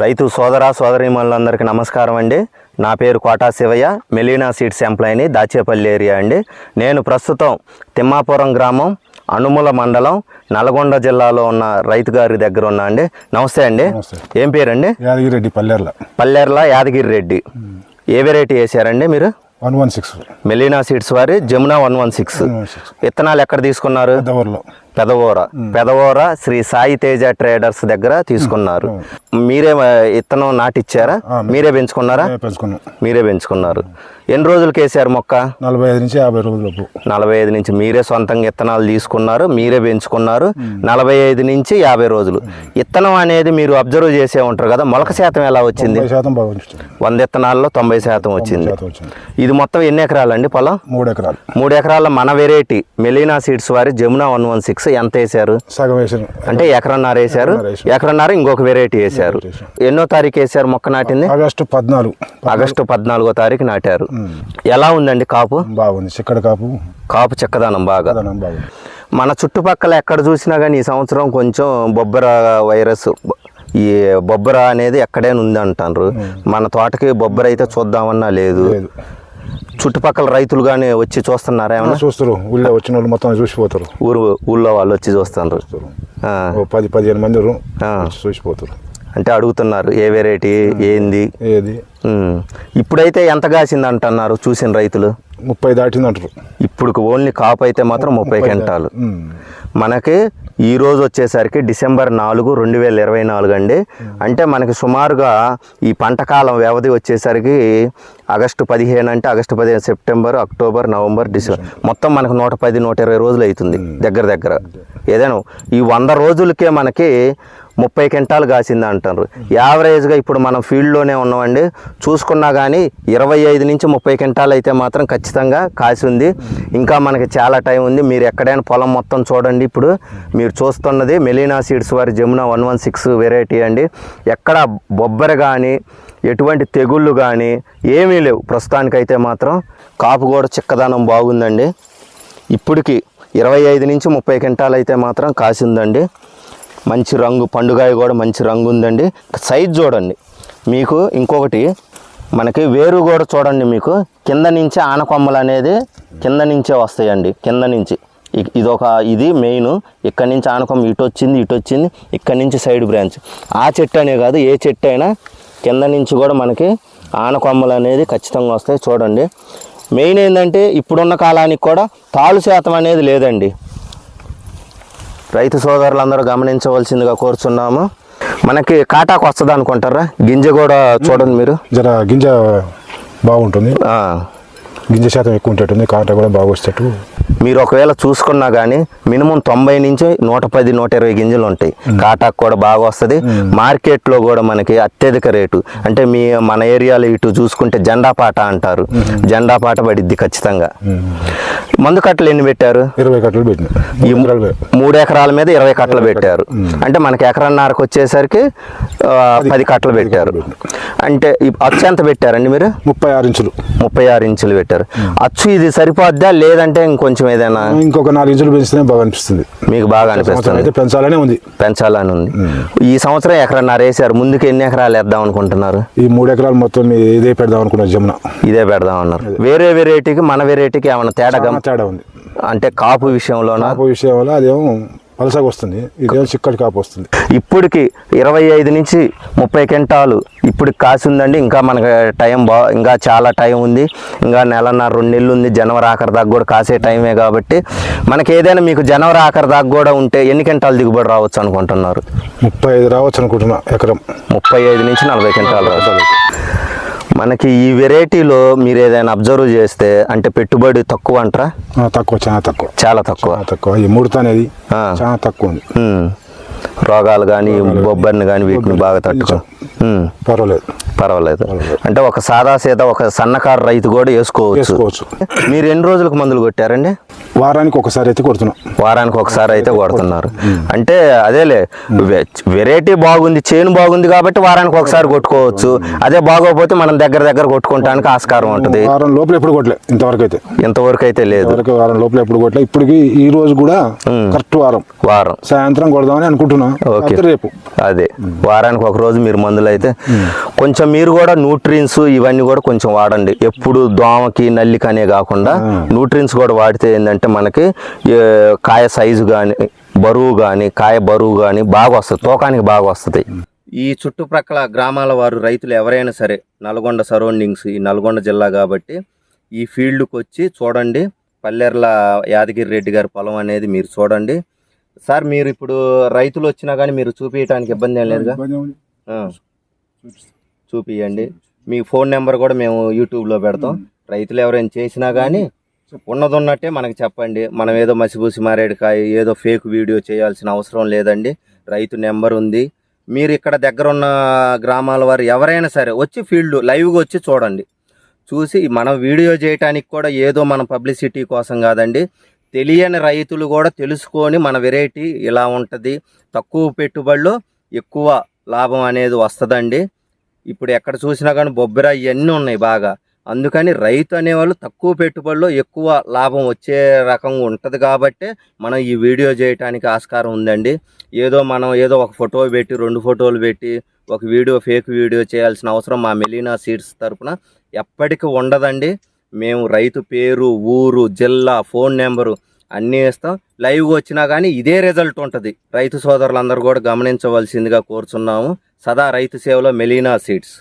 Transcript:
రైతు సోదర సోదరీమణులందరికీ నమస్కారం అండి. నా పేరు కోటా శివయ్య మెలీనా సీడ్స్ ఎంప్లాయీని దాచేపల్లి ఏరియా అండి. నేను ప్రస్తుతం తిమ్మాపురం గ్రామం అనుముల మండలం నల్గొండ జిల్లాలో ఉన్న రైతు గారి దగ్గర ఉన్నా అండి. నమస్తే అండి. ఏం పేరండి? యాదగిరెడ్డి పల్లెర్ల. పల్లెర్ల యాదగిరి రెడ్డి ఏ వెరైటీ వేసారండి మీరు? One one six. Melina seeds వారి జమునా వన్ వన్ సిక్స్. విత్తనాలు ఎక్కడ తీసుకున్నారు? పెదవోర. పెదవోర శ్రీ సాయి తేజ ట్రేడర్స్ దగ్గర తీసుకున్నారు. మీరే ఆ, విత్తనం నాటిచ్చారా? మీరే పెంచుకున్నారా? పెంచుకున్నాం. మీరే పెంచుకున్నారు. ఎన్ని రోజులకి వేసారు మొక్క? నలభై ఐదు నుంచి యాభై రోజులకు నలభై ఐదు నుంచి మీరే సొంతంగా విత్తనాలు తీసుకున్నారు మీరే పెంచుకున్నారు. నలభై ఐదు నుంచి యాభై రోజులు. విత్తనం అనేది మీరు అబ్జర్వ్ చేసే ఉంటారు కదా మొలక శాతం ఎలా వచ్చింది? వంద విత్తనాల్లో తొంభై శాతం వచ్చింది. శాతం వచ్చింది. ఇది మొత్తం ఎన్ని ఎకరాలండి పొలం? మూడు ఎకరాలు. మూడు ఎకరాల మన వెరైటీ మెలీనా సీడ్స్ వారి జమునా వన్ వన్ సిక్స్ ఎంత వేశారు? సగం వేసిన. అంటే ఎకరన్నర వేశారు. ఎకరన్నర ఇంకొక వెరైటీ వేశారు. వేశారు. ఎన్నో తారీఖు వేశారు మొక్క నాటింది? ఆగస్టు పద్నాలుగు. ఆగస్టు పద్నాలుగో తారీఖు నాటారు. ఎలా ఉందండి కాపు? బాగుంది. చిక్కడ కాపు. కాపు చెక్కదనం బాగా. మన చుట్టుపక్కల ఎక్కడ చూసినా కానీ ఈ సంవత్సరం కొంచెం బొబ్బర వైరస్ ఈ బొబ్బర అనేది ఎక్కడైనా ఉంది అంటారు మన తోటకి బొబ్బర అయితే చూద్దామన్నా లేదు. చుట్టుపక్కల రైతులు కానీ వచ్చి చూస్తున్నారా ఏమన్నా? చూస్తారు. ఊళ్ళో వచ్చిన వాళ్ళు మొత్తం చూసిపోతారు. ఊరు ఊళ్ళో వాళ్ళు వచ్చి ఓ పది పదిహేను మంది చూసిపోతారు. అంటే అడుగుతున్నారు ఏ వెరైటీ ఏంది? ఏది. ఇప్పుడైతే ఎంత కాసింది అంటున్నారు చూసిన రైతులు? ముప్పై దాటింది అంటారు. ఇప్పుడు ఓన్లీ కాపు అయితే మాత్రం ముప్పై ఉమ్. మనకి ఈ రోజు వచ్చేసరికి డిసెంబర్ నాలుగు రెండు వేల ఇరవై నాలుగు అండి. అంటే మనకి సుమారుగా ఈ పంటకాలం వ్యవధి వచ్చేసరికి ఆగస్టు పదిహేను అంటే ఆగస్టు పదిహేను సెప్టెంబర్ అక్టోబర్ నవంబర్ డిసెంబర్. మొత్తం మనకు నూట పది నూట ఇరవై రోజులు అవుతుంది దగ్గర దగ్గర. ఏదైనా ఈ వంద రోజులకే మనకి ముప్పై క్వింటాలు కాసింది అంటారు. యావరేజ్గా ఇప్పుడు మనం ఫీల్డ్లోనే ఉన్నామండి. చూసుకున్నా కానీ ఇరవై ఐదు నుంచి ముప్పై క్వింటాలు అయితే మాత్రం ఖచ్చితంగా కాసి ఉంది ఇంకా మనకి చాలా టైం ఉంది. మీరు ఎక్కడైనా పొలం మొత్తం చూడండి ఇప్పుడు. మీరు చూస్తున్నది మెలీనా సీడ్స్ వారి Jamuna one one six variety అండి. ఎక్కడ బొబ్బర కానీ ఎటువంటి తెగుళ్ళు కానీ ఏమీ లేవు. ప్రస్తుతానికైతే మాత్రం కాపు కూడా చిక్కదనం బాగుందండి. ఇప్పటికి ఇరవై ఐదు నుంచి ముప్పై క్వింటాలు అయితే మాత్రం కాసిందండి. మంచి రంగు పండుగాయ కూడా మంచి రంగు ఉందండి. సైజ్ చూడండి. మీకు ఇంకొకటి మనకి వేరు కూడా చూడండి మీకు. కింద నుంచి ఆనకొమ్మలు అనేది కింద నుంచే వస్తాయండి. కింద నుంచి. ఇదొక ఇది మెయిన్. ఇక్కడ నుంచి ఆనకొమ్మ ఇటు వచ్చింది ఇటు వచ్చింది. ఇక్కడ నుంచి సైడ్ బ్రాంచ్. ఆ చెట్టు అనే కాదు ఏ చెట్టు అయినా కింద నుంచి కూడా మనకి ఆనకొమ్మలు అనేది ఖచ్చితంగా వస్తాయి చూడండి. మెయిన్ ఏంటంటే ఇప్పుడున్న కాలానికి కూడా తాళు శాతం అనేది లేదండి. రైతు సోదరులందరూ గమనించవలసిందిగా కోరుచున్నాము. మనకి కాటాకు వస్తుంది అనుకుంటారా? గింజ కూడా చూడండి మీరు. జర గింజ బాగుంటుంది. గింజ శాతం ఎక్కువ ఉంటుంది కాట కూడా బాగా వచ్చేటట్టు మీరు ఒకవేళ చూసుకున్నా కానీ మినిమం తొంభై నుంచి నూట పది నూట ఇరవై గింజలు ఉంటాయి. కాటాకు కూడా బాగా వస్తుంది. మార్కెట్లో కూడా మనకి అత్యధిక రేటు. అంటే మీ మన ఏరియాలో ఇటు చూసుకుంటే జెండా పాట అంటారు. జెండా పాట పడిద్ది ఖచ్చితంగా. మందు కట్టలు ఎన్ని పెట్టారు? ఇరవై కట్టలు పెట్టిన. ఈ మూడు ఎకరాలు మీద ఇరవై కట్టలు పెట్టారు. అంటే మనకి ఎకరన్నరకు వచ్చేసరికి పది కట్టలు పెట్టారు. అంటే అచ్చు ఎంత పెట్టారండి మీరు? ముప్పై ఆరు ఇంచులు. ముప్పై ఆరు ఇంచులు పెట్టారు. అచ్చు ఇది సరిపోద్దా? లేదంటే ఇంకొంచెం ఏదైనా ఇంకొక నాలుగు ఇంచులు పెంచితేనే బాగా అనిపిస్తుంది. మీకు బాగా అనిపిస్తుంది. పెంచాలనే ఉంది. పెంచాలని ఉంది. ఈ సంవత్సరం ఎకరన్నర వేసారు. ముందుకు ఎన్ని ఎకరాలు వేద్దాం అనుకుంటున్నారు? ఈ మూడు ఎకరాలు మొత్తం ఇదే పెడదాం అనుకున్న జమున. ఇదే పెడదాం అన్నారు. వేరే వెరైటీకి మన వెరైటీకి ఏమైనా తేడా తేడా ఉంది. అంటే కాపు విషయంలోనా? కాపు విషయం వల్ల అదేమో పలసగా వస్తుంది ఇదేమో చిక్కటి కాపు వస్తుంది ఇప్పటికి ఇరవై ఐదు నుంచి ముప్పై క్వింటాలు ఇప్పటికి కాసి ఉందండి ఇంకా మనకి టైం బా ఇంకా చాలా టైం ఉంది. ఇంకా నెలన్నర రెండు నెలలు ఉంది. జనవరి ఆఖరి దాకా కూడా కాసే టైమే కాబట్టి మనకి ఏదైనా మీకు జనవరి ఆఖరి దాకా కూడా ఉంటే ఎన్ని క్వింటాలు దిగుబడి రావచ్చు అనుకుంటున్నారు? ముప్పై ఐదు రావచ్చు అనుకుంటున్నా ఎకరం. ముప్పై ఐదు నుంచి నలభై క్వింటాలు రావచ్చు. మనకి ఈ వెరైటీలో మీరు ఏదైనా అబ్జర్వ్ చేస్తే అంటే పెట్టుబడి తక్కువ అంటారా తక్కువ చాలా తక్కువ చాలా తక్కువ తక్కువ ఈ ముడత అనేది. చాలా తక్కువ ఉంది. రోగాలు కానీ బొబ్బర్ని కానీ వీటిని బాగా తట్టుకో. పర్వాలేదు. పర్వాలేదు. అంటే ఒక సాదా సీదా ఒక సన్నకారు రైతు కూడా వేసుకోవచ్చు. మీరు ఎన్ని రోజులకు మందులు కొట్టారండి? వారానికి ఒకసారి అయితే కొడుతున్నాం. వారానికి ఒకసారి అయితే కొడుతున్నారు. అంటే అదేలే వెరైటీ బాగుంది చేను బాగుంది కాబట్టి వారానికి ఒకసారి కొట్టుకోవచ్చు. అదే బాగోకపోతే మనం దగ్గర దగ్గర కొట్టుకోవటానికి ఆస్కారం ఉంటుంది. వారం లోపల ఎప్పుడు కొట్టలే ఇంతవరకు అయితే. ఇంతవరకు అయితే లేదు. వారం లోపల ఎప్పుడు కొట్టలే. ఇప్పటికి ఈ రోజు కూడా కరెక్ట్ వారం. వారం. సాయంత్రం కొడదామని అనుకుంటున్నా. రేపు. అదే. వారానికి ఒక రోజు మీరు మందులు అయితే కొంచెం మీరు కూడా న్యూట్రియన్స్ ఇవన్నీ కూడా కొంచెం వాడండి. ఎప్పుడు దోమకి నల్లికి అనే కాకుండా న్యూట్రియన్స్ కూడా వాడితే ఏంటంటే మనకి కాయ సైజు కానీ బరువు కానీ కాయ బరువు కానీ బాగా వస్తుంది. తూకానికి బాగా వస్తుంది. ఈ చుట్టుప్రక్కల గ్రామాల వారు రైతులు ఎవరైనా సరే నల్గొండ సరౌండింగ్స్ ఈ నల్గొండ జిల్లా కాబట్టి ఈ ఫీల్డ్కి వచ్చి చూడండి. పల్లెర్ల యాదగిరి రెడ్డి గారి పొలం అనేది మీరు చూడండి. సార్ మీరు ఇప్పుడు రైతులు వచ్చినా కానీ మీరు చూపించడానికి ఇబ్బంది ఏం లేదుగా? చూపియండి. మీ ఫోన్ నెంబర్ కూడా మేము యూట్యూబ్లో పెడతాం. రైతులు ఎవరైనా చేసినా కానీ ఉన్నది ఉన్నట్టే మనకి చెప్పండి. మనం ఏదో మసిపూసి మారేడుకాయ ఏదో ఫేక్ వీడియో చేయాల్సిన అవసరం లేదండి. రైతు నెంబర్ ఉంది. మీరు ఇక్కడ దగ్గర ఉన్న గ్రామాల వారు ఎవరైనా సరే వచ్చి ఫీల్డ్ లైవ్గా వచ్చి చూడండి. చూసి మనం వీడియో చేయటానికి కూడా ఏదో మన పబ్లిసిటీ కోసం కాదండి. తెలియని రైతులు కూడా తెలుసుకొని మన వెరైటీ ఇలా ఉంటుంది. తక్కువ పెట్టుబడిలో ఎక్కువ లాభం అనేది వస్తుందండి. ఇప్పుడు ఎక్కడ చూసినా కానీ బొబ్బర ఇవన్నీ ఉన్నాయి బాగా. అందుకని రైతు అనేవాళ్ళు తక్కువ పెట్టుబడిలో ఎక్కువ లాభం వచ్చే రకంగా ఉంటుంది కాబట్టి మనం ఈ వీడియో చేయడానికి ఆస్కారం ఉందండి. ఏదో మనం ఏదో ఒక ఫోటో పెట్టి రెండు ఫోటోలు పెట్టి ఒక వీడియో ఫేక్ వీడియో చేయాల్సిన అవసరం మా మెలీనా సీడ్స్ తరపున ఎప్పటికీ ఉండదండి. మేము రైతు పేరు ఊరు జిల్లా ఫోన్ నెంబరు అన్నీ ఇస్తాం లైవ్గా వచ్చినా కానీ ఇదే రిజల్ట్ ఉంటుంది. రైతు సోదరులందరూ కూడా గమనించవలసిందిగా కోరుచున్నాము. సదా రైతు సేవలో మెలీనా సీడ్స్.